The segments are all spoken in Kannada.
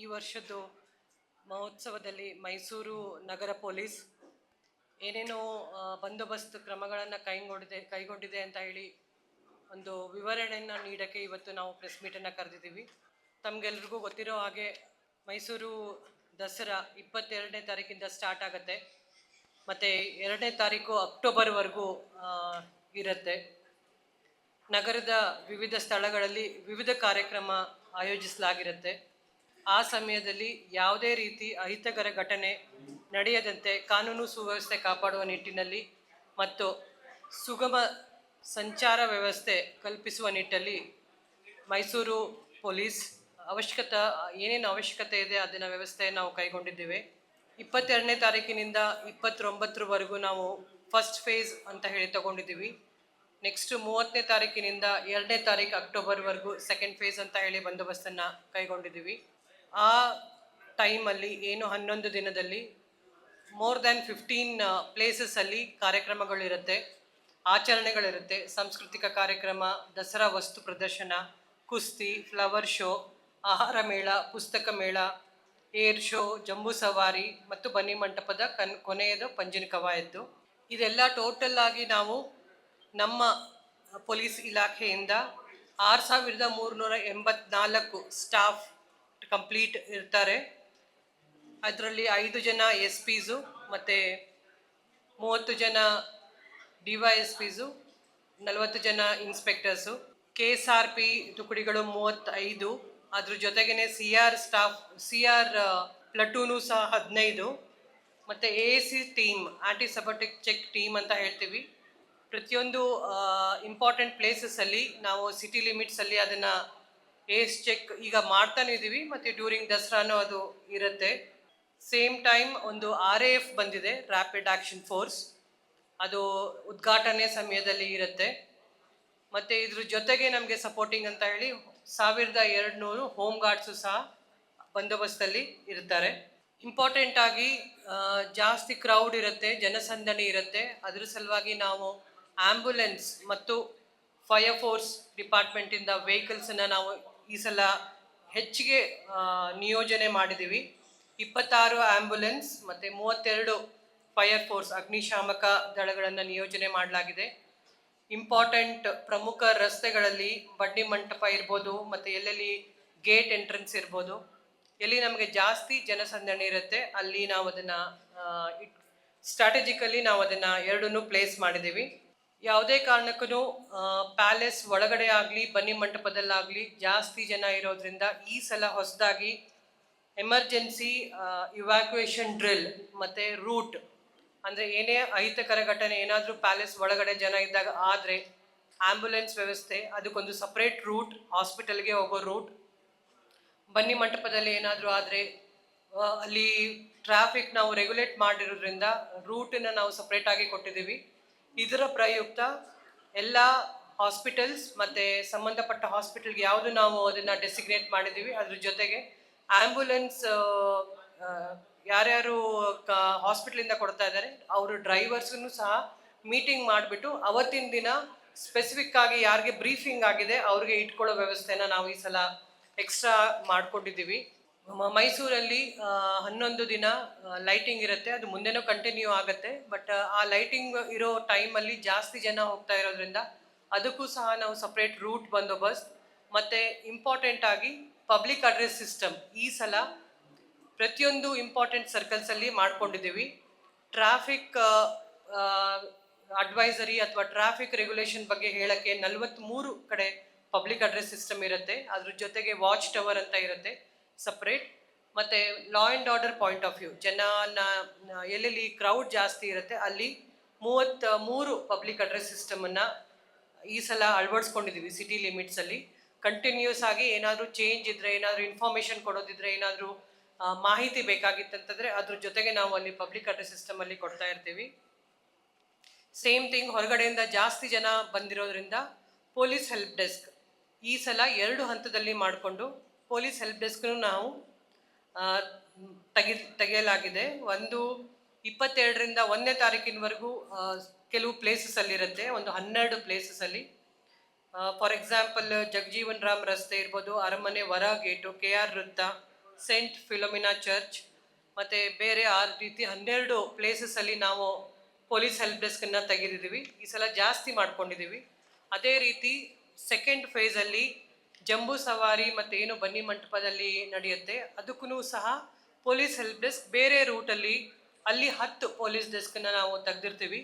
ಈ ವರ್ಷದ್ದು ಮಹೋತ್ಸವದಲ್ಲಿ ಮೈಸೂರು ನಗರ ಪೊಲೀಸ್ ಏನೇನೋ ಬಂದೋಬಸ್ತ್ ಕ್ರಮಗಳನ್ನು ಕೈಗೊಂಡಿದೆ ಕೈಗೊಂಡಿದೆ ಅಂತ ಹೇಳಿ ಒಂದು ವಿವರಣೆಯನ್ನು ನೀಡೋಕ್ಕೆ ಇವತ್ತು ನಾವು ಪ್ರೆಸ್ ಮೀಟನ್ನು ಕರೆದಿದ್ದೀವಿ. ತಮಗೆಲ್ರಿಗೂ ಗೊತ್ತಿರೋ ಹಾಗೆ ಮೈಸೂರು ದಸರಾ ಇಪ್ಪತ್ತೆರಡನೇ ತಾರೀಕಿಂದ ಸ್ಟಾರ್ಟ್ ಆಗುತ್ತೆ. ಮತ್ತು ಎರಡನೇ ತಾರೀಕು ಅಕ್ಟೋಬರ್ವರೆಗೂ ಇರುತ್ತೆ. ನಗರದ ವಿವಿಧ ಸ್ಥಳಗಳಲ್ಲಿ ವಿವಿಧ ಕಾರ್ಯಕ್ರಮ ಆಯೋಜಿಸಲಾಗಿರುತ್ತೆ. ಆ ಸಮಯದಲ್ಲಿ ಯಾವುದೇ ರೀತಿ ಅಹಿತಕರ ಘಟನೆ ನಡೆಯದಂತೆ ಕಾನೂನು ಸುವ್ಯವಸ್ಥೆ ಕಾಪಾಡುವ ನಿಟ್ಟಿನಲ್ಲಿ ಮತ್ತು ಸುಗಮ ಸಂಚಾರ ವ್ಯವಸ್ಥೆ ಕಲ್ಪಿಸುವ ನಿಟ್ಟಲ್ಲಿ ಮೈಸೂರು ಪೊಲೀಸ್ ಅವಶ್ಯಕತೆ, ಏನೇನು ಅವಶ್ಯಕತೆ ಇದೆ ಅದನ್ನ ವ್ಯವಸ್ಥೆ ನಾವು ಕೈಗೊಂಡಿದ್ದೇವೆ. ಇಪ್ಪತ್ತೆರಡನೇ ತಾರೀಕಿನಿಂದ ಇಪ್ಪತ್ತೊಂಬತ್ತರವರೆಗೂ ನಾವು ಫಸ್ಟ್ ಫೇಸ್ ಅಂತ ಹೇಳಿ ತಗೊಂಡಿದ್ದೀವಿ. ನೆಕ್ಸ್ಟ್ ಮೂವತ್ತನೇ ತಾರೀಕಿನಿಂದ ಎರಡನೇ ತಾರೀಕು ಅಕ್ಟೋಬರ್ವರೆಗೂ ಸೆಕೆಂಡ್ ಫೇಸ್ ಅಂತ ಹೇಳಿ ಬಂದೋಬಸ್ತನ್ನು ಕೈಗೊಂಡಿದ್ದೀವಿ. ಆ ಟೈಮಲ್ಲಿ ಏನು ಹನ್ನೊಂದು ದಿನದಲ್ಲಿ ಮೋರ್ ದ್ಯಾನ್ ಫಿಫ್ಟೀನ್ ಪ್ಲೇಸಸ್ಸಲ್ಲಿ ಕಾರ್ಯಕ್ರಮಗಳಿರುತ್ತೆ, ಆಚರಣೆಗಳಿರುತ್ತೆ, ಸಾಂಸ್ಕೃತಿಕ ಕಾರ್ಯಕ್ರಮ, ದಸರಾ ವಸ್ತು ಪ್ರದರ್ಶನ, ಕುಸ್ತಿ ಫ್ಲವರ್ ಶೋ ಆಹಾರ ಮೇಳ, ಪುಸ್ತಕ ಮೇಳ, ಏರ್ ಶೋ, ಜಂಬೂ ಸವಾರಿ ಮತ್ತು ಬನ್ನಿ ಮಂಟಪದ ಕನ್, ಕೊನೆಯದು ಪಂಜಿನ ಕವಾಯತ್ತು. ಇದೆಲ್ಲ ಟೋಟಲ್ ಆಗಿ ನಾವು ನಮ್ಮ ಪೊಲೀಸ್ ಇಲಾಖೆಯಿಂದ ಆರು ಸಾವಿರದ ಮೂರುನೂರ ಎಂಬತ್ನಾಲ್ಕು ಸ್ಟಾಫ್ ಕಂಪ್ಲೀಟ್ ಇರ್ತಾರೆ. ಅದರಲ್ಲಿ ಐದು ಜನ ಎಸ್ ಪಿಸು ಮತ್ತು ಮೂವತ್ತು ಜನ ಡಿ ವೈ ಎಸ್ ಪಿಸು ನಲವತ್ತು ಜನ inspectors K S R P ತುಕಡಿಗಳು ಮೂವತ್ತೈದು. ಅದ್ರ ಜೊತೆಗೇ C R staff C R platoon ಸಹ ಹದಿನೈದು. ಮತ್ತು A C team anti sabotage check team ಅಂತ ಹೇಳ್ತೀವಿ. ಪ್ರತಿಯೊಂದು ಇಂಪಾರ್ಟೆಂಟ್ ಪ್ಲೇಸಸ್ಸಲ್ಲಿ ನಾವು ಸಿಟಿ ಲಿಮಿಟ್ಸಲ್ಲಿ ಅದನ್ನು ಏಸ್ ಚೆಕ್ ಈಗ ಮಾಡ್ತಾನೆ ಇದ್ದೀವಿ ಮತ್ತು ಡ್ಯೂರಿಂಗ್ ದಸರಾನು ಅದು ಇರುತ್ತೆ. ಸೇಮ್ ಟೈಮ್ ಒಂದು ಆರ್ ಎ ಎಫ್ ಬಂದಿದೆ ರ್ಯಾಪಿಡ್ ಆ್ಯಕ್ಷನ್ ಫೋರ್ಸ್ ಅದು ಉದ್ಘಾಟನೆ ಸಮಯದಲ್ಲಿ ಇರುತ್ತೆ. ಮತ್ತು ಇದ್ರ ಜೊತೆಗೆ ನಮಗೆ ಸಪೋರ್ಟಿಂಗ್ ಅಂತ ಹೇಳಿ ಸಾವಿರದ ಎರಡು ನೂರು ಹೋಮ್ ಗಾರ್ಡ್ಸು ಸಹ ಬಂದೋಬಸ್ತಲ್ಲಿ ಇರ್ತಾರೆ. ಇಂಪಾರ್ಟೆಂಟ್ ಆಗಿ ಜಾಸ್ತಿ ಕ್ರೌಡ್ ಇರುತ್ತೆ, ಜನಸಂದಣಿ ಇರುತ್ತೆ. ಅದ್ರ ಸಲುವಾಗಿ ನಾವು ಆಂಬ್ಯುಲೆನ್ಸ್ ಮತ್ತು ಫೈರ್ ಫೋರ್ಸ್ ಡಿಪಾರ್ಟ್ಮೆಂಟಿಂದ ವೆಹಿಕಲ್ಸನ್ನು ನಾವು ಈ ಸಲ ಹೆಚ್ಚಿಗೆ ನಿಯೋಜನೆ ಮಾಡಿದ್ದೀವಿ. ಇಪ್ಪತ್ತಾರು ಆ್ಯಂಬುಲೆನ್ಸ್ ಮತ್ತು ಮೂವತ್ತೆರಡು ಫೈರ್ ಫೋರ್ಸ್ ಅಗ್ನಿಶಾಮಕ ದಳಗಳನ್ನು ನಿಯೋಜನೆ ಮಾಡಲಾಗಿದೆ. ಇಂಪಾರ್ಟೆಂಟ್ ಪ್ರಮುಖ ರಸ್ತೆಗಳಲ್ಲಿ ಬಡ್ಡಿ ಮಂಟಪ ಇರ್ಬೋದು, ಮತ್ತು ಎಲ್ಲೆಲ್ಲಿ ಗೇಟ್ ಎಂಟ್ರೆನ್ಸ್ ಇರ್ಬೋದು. ಎಲ್ಲಿ ನಮಗೆ ಜಾಸ್ತಿ ಜನಸಂದಣಿ ಇರುತ್ತೆ, ಅಲ್ಲಿ ನಾವು ಅದನ್ನು ಸ್ಟ್ರಾಟಜಿಕಲಿ ನಾವು ಅದನ್ನು ಎರಡನ್ನೂ ಪ್ಲೇಸ್ ಮಾಡಿದ್ದೀವಿ. ಯಾವುದೇ ಕಾರಣಕ್ಕೂ ಪ್ಯಾಲೇಸ್ ಒಳಗಡೆ ಆಗಲಿ ಬನ್ನಿ ಮಂಟಪದಲ್ಲಾಗಲಿ ಜಾಸ್ತಿ ಜನ ಇರೋದ್ರಿಂದ ಈ ಸಲ ಹೊಸದಾಗಿ ಎಮರ್ಜೆನ್ಸಿ ಇವ್ಯಾಕ್ಯುಯೇಷನ್ ಡ್ರಿಲ್ ಮತ್ತು ರೂಟ್ ಅಂದರೆ ಏನೇ ಅಹಿತಕರ ಘಟನೆ, ಏನಾದರೂ ಪ್ಯಾಲೇಸ್ ಒಳಗಡೆ ಜನ ಇದ್ದಾಗ ಆದರೆ ಆ್ಯಂಬುಲೆನ್ಸ್ ವ್ಯವಸ್ಥೆ, ಅದಕ್ಕೊಂದು ಸಪ್ರೇಟ್ ರೂಟ್ ಹಾಸ್ಪಿಟಲ್ಗೆ ಹೋಗೋ ರೂಟ್ ಬನ್ನಿ ಮಂಟಪದಲ್ಲಿ ಏನಾದರೂ ಆದರೆ ಅಲ್ಲಿ ಟ್ರಾಫಿಕ್ ನಾವು ರೆಗ್ಯುಲೇಟ್ ಮಾಡಿರೋದ್ರಿಂದ ರೂಟನ್ನು ನಾವು ಸಪ್ರೇಟಾಗಿ ಕೊಟ್ಟಿದ್ದೀವಿ. ಇದರ ಪ್ರಯುಕ್ತ ಎಲ್ಲ ಹಾಸ್ಪಿಟಲ್ಸ್ ಮತ್ತು ಸಂಬಂಧಪಟ್ಟ ಹಾಸ್ಪಿಟಲ್ಗೆ ಯಾವುದು ನಾವು ಅದನ್ನು ಡೆಸಿಗ್ನೇಟ್ ಮಾಡಿದ್ದೀವಿ. ಅದ್ರ ಜೊತೆಗೆ ಆ್ಯಂಬುಲೆನ್ಸ್ ಯಾರ್ಯಾರು ಕ, ಹಾಸ್ಪಿಟ್ಲಿಂದ ಕೊಡ್ತಾ ಇದ್ದಾರೆ, ಅವರು ಡ್ರೈವರ್ಸ್ಗೂ ಸಹ ಮೀಟಿಂಗ್ ಮಾಡಿಬಿಟ್ಟು ಅವತ್ತಿನ ದಿನ ಸ್ಪೆಸಿಫಿಕ್ ಆಗಿ ಯಾರಿಗೆ ಬ್ರೀಫಿಂಗ್ ಆಗಿದೆ, ಅವ್ರಿಗೆ ಇಟ್ಕೊಳ್ಳೋ ವ್ಯವಸ್ಥೆನ ನಾವು ಈ ಸಲ ಎಕ್ಸ್ಟ್ರಾ ಮಾಡ್ಕೊಂಡಿದ್ದೀವಿ. ಮೈಸೂರಲ್ಲಿ ಹನ್ನೊಂದು ದಿನ ಲೈಟಿಂಗ್ ಇರುತ್ತೆ. ಅದು ಮುಂದೆನೂ ಕಂಟಿನ್ಯೂ ಆಗುತ್ತೆ. ಬಟ್ ಆ ಲೈಟಿಂಗ್ ಇರೋ ಟೈಮಲ್ಲಿ ಜಾಸ್ತಿ ಜನ ಹೋಗ್ತಾ ಇರೋದ್ರಿಂದ ಅದಕ್ಕೂ ಸಹ ನಾವು ಸಪ್ರೇಟ್ ರೂಟ್ ಬಂದೋಬಸ್ತ್. ಮತ್ತು ಇಂಪಾರ್ಟೆಂಟ್ ಆಗಿ ಪಬ್ಲಿಕ್ ಅಡ್ರೆಸ್ ಸಿಸ್ಟಮ್ ಈ ಸಲ ಪ್ರತಿಯೊಂದು ಇಂಪಾರ್ಟೆಂಟ್ ಸರ್ಕಲ್ಸಲ್ಲಿ ಮಾಡ್ಕೊಂಡಿದ್ದೀವಿ. ಟ್ರಾಫಿಕ್ ಅಡ್ವೈಸರಿ ಅಥವಾ ಟ್ರಾಫಿಕ್ ರೆಗ್ಯುಲೇಷನ್ ಬಗ್ಗೆ ಹೇಳೋಕ್ಕೆ ನಲವತ್ತ್ಮೂರು ಕಡೆ ಪಬ್ಲಿಕ್ ಅಡ್ರೆಸ್ ಸಿಸ್ಟಮ್ ಇರುತ್ತೆ. ಅದ್ರ ಜೊತೆಗೆ ವಾಚ್ ಟವರ್ ಅಂತ ಇರುತ್ತೆ. ಸಪ್ರೇಟ್ ಮತ್ತು law and order point of view ಜನನ ಎಲ್ಲೆಲ್ಲಿ ಕ್ರೌಡ್ ಜಾಸ್ತಿ ಇರುತ್ತೆ, ಅಲ್ಲಿ ಮೂವತ್ತ ಮೂರು ಪಬ್ಲಿಕ್ ಅಡ್ರೆಸ್ ಸಿಸ್ಟಮನ್ನು ಈ ಸಲ ಅಳವಡಿಸ್ಕೊಂಡಿದ್ದೀವಿ ಸಿಟಿ ಲಿಮಿಟ್ಸಲ್ಲಿ ಕಂಟಿನ್ಯೂಸ್ ಆಗಿ ಏನಾದರೂ ಚೇಂಜ್ ಇದ್ದರೆ ಏನಾದರೂ ಇನ್ಫಾರ್ಮೇಷನ್ ಕೊಡೋದಿದ್ರೆ, ಏನಾದರೂ ಮಾಹಿತಿ ಬೇಕಾಗಿತ್ತಂತಂದರೆ ಅದ್ರ ಜೊತೆಗೆ ನಾವು ಅಲ್ಲಿ ಪಬ್ಲಿಕ್ ಅಡ್ರೆಸ್ ಸಿಸ್ಟಮಲ್ಲಿ ಕೊಡ್ತಾ ಇರ್ತೀವಿ. ಸೇಮ್ ಥಿಂಗ್ ಹೊರಗಡೆಯಿಂದ ಜಾಸ್ತಿ ಜನ ಬಂದಿರೋದ್ರಿಂದ ಪೊಲೀಸ್ ಹೆಲ್ಪ್ ಡೆಸ್ಕ್ ಈ ಸಲ ಎರಡು ಹಂತದಲ್ಲಿ ಮಾಡಿಕೊಂಡು ಪೊಲೀಸ್ ಹೆಲ್ಪ್ ಡೆಸ್ಕ್ನು ನಾವು ತೆಗಿ, ತೆಗೆಯಲಾಗಿದೆ. ಒಂದು ಇಪ್ಪತ್ತೆರಡರಿಂದ ಒಂದನೇ ತಾರೀಕಿನವರೆಗೂ ಕೆಲವು ಪ್ಲೇಸಸಲ್ಲಿರುತ್ತೆ ಒಂದು ಹನ್ನೆರಡು ಪ್ಲೇಸಸಲ್ಲಿ ಫಾರ್ ಎಕ್ಸಾಂಪಲ್, ಜಗಜೀವನ್ ರಾಮ್ ರಸ್ತೆ ಇರ್ಬೋದು, ಅರಮನೆ ವರ ಗೇಟು ಕೆ ಆರ್ ವೃತ್ತ, ಸೆಂಟ್ ಫಿಲೋಮಿನಾ ಚರ್ಚ್, ಮತ್ತು ಬೇರೆ ಆ ರೀತಿ ಹನ್ನೆರಡು ಪ್ಲೇಸಸಲ್ಲಿ ನಾವು ಪೊಲೀಸ್ ಹೆಲ್ಪ್ ಡೆಸ್ಕನ್ನು ತೆಗೆದಿದ್ದೀವಿ. ಈ ಸಲ ಜಾಸ್ತಿ ಮಾಡ್ಕೊಂಡಿದ್ದೀವಿ. ಅದೇ ರೀತಿ, ಸೆಕೆಂಡ್ ಫೇಸಲ್ಲಿ ಜಂಬೂ ಸವಾರಿ ಮತ್ತು ಏನು ಬನ್ನಿ ಮಂಟಪದಲ್ಲಿ ನಡೆಯುತ್ತೆ ಅದಕ್ಕೂ ಸಹ ಪೊಲೀಸ್ ಹೆಲ್ಪ್ ಡೆಸ್ಕ್ ಬೇರೆ ರೂಟಲ್ಲಿ ಅಲ್ಲಿ ಹತ್ತು ಪೊಲೀಸ್ ಡೆಸ್ಕನ್ನು ನಾವು ತೆಗೆದಿರ್ತೀವಿ.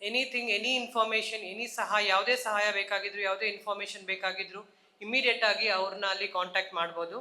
ಎನಿಥಿಂಗ್, ಎನಿ ಇನ್ಫಾರ್ಮೇಷನ್, ಎನಿ ಸಹಾಯ, ಯಾವುದೇ ಸಹಾಯ ಬೇಕಾಗಿದ್ರು, ಯಾವುದೇ ಇನ್ಫಾರ್ಮೇಷನ್ ಬೇಕಾಗಿದ್ರು ಇಮ್ಮಿಡಿಯೇಟಾಗಿ ಅವ್ರನ್ನ ಅಲ್ಲಿ ಕಾಂಟ್ಯಾಕ್ಟ್ ಮಾಡ್ಬೋದು.